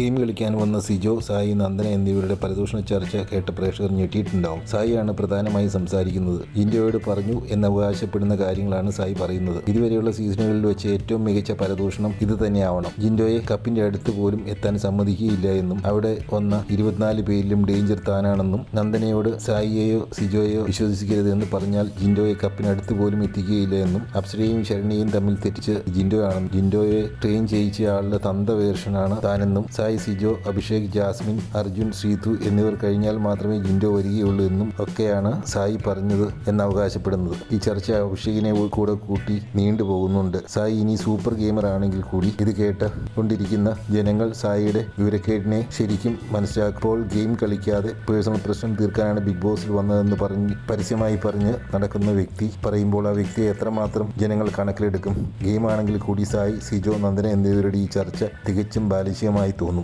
Game കളിക്കാൻ വന്ന സിജോ സായി നന്ദന എന്നിവരുടെ പരദൂഷണ ചർച്ച കേട്ട പ്രേക്ഷകർ ഞെട്ടിയിട്ടുണ്ടാവും. സായിയാണ് പ്രധാനമായും സംസാരിക്കുന്നത്. ജിൻഡോയോട് പറഞ്ഞു എന്ന് അവകാശപ്പെടുന്ന കാര്യങ്ങളാണ് സായി പറയുന്നത്. ഇതുവരെയുള്ള സീസണുകളിൽ വെച്ച് ഏറ്റവും മികച്ച പരദൂഷണം ഇത് തന്നെയാവണം. ജിൻഡോയെ കപ്പിന്റെ അടുത്ത് പോലും എത്താൻ സമ്മതിക്കുകയില്ല എന്നും അവിടെ വന്ന ഇരുപത്തിനാല് പേരിലും ഡേഞ്ചർ താനാണെന്നും നന്ദനയോട് സായിയെയോ സിജോയെയോ വിശ്വസിക്കരുത് എന്ന് പറഞ്ഞാൽ ജിൻഡോയെ കപ്പിനടുത്ത് പോലും എത്തിക്കുകയില്ല എന്നും അപ്സരയും ശരണിയും തമ്മിൽ തെറ്റിച്ച് ജിൻഡോയാണെന്നും ജിൻഡോയെ ട്രെയിൻ ചെയ്യിച്ച ആളുടെ തന്ത വേർഷനാണ് താനെന്നും സായി സിജോ അഭിഷേക് ജാസ്മിൻ അർജുൻ സീതു എന്നിവർ കഴിഞ്ഞാൽ മാത്രമേ ജിൻഡോ വരികയുള്ളൂ എന്നും ഒക്കെയാണ് സായി പറഞ്ഞത് എന്ന് അവകാശപ്പെടുന്നത്. ഈ ചർച്ച അഭിഷേകിനെ കൂടെ കൂട്ടി നീണ്ടുപോകുന്നുണ്ട് സായി ഇനി സൂപ്പർ ഗെയിമർ ആണെങ്കിൽ കൂടി ഇത് കേട്ട് കൊണ്ടിരിക്കുന്ന ജനങ്ങൾ സായിയുടെ വിവരക്കേടിനെ ശരിക്കും മനസ്സിലാക്കുമ്പോൾ ഗെയിം കളിക്കാതെ പേഴ്സണൽ പ്രശ്നം തീർക്കാനാണ് ബിഗ് ബോസിൽ വന്നതെന്ന് പറഞ്ഞ് പരസ്യമായി പറഞ്ഞ് നടക്കുന്ന വ്യക്തി പറയുമ്പോൾ ആ വ്യക്തിയെ എത്രമാത്രം ജനങ്ങൾ കണക്കിലെടുക്കും. ഗെയിമാണെങ്കിൽ കൂടി സായി സിജോ നന്ദന എന്നിവരുടെ ഈ ചർച്ച തികച്ചും ബാലിശ്യമായി തോന്നുന്നു.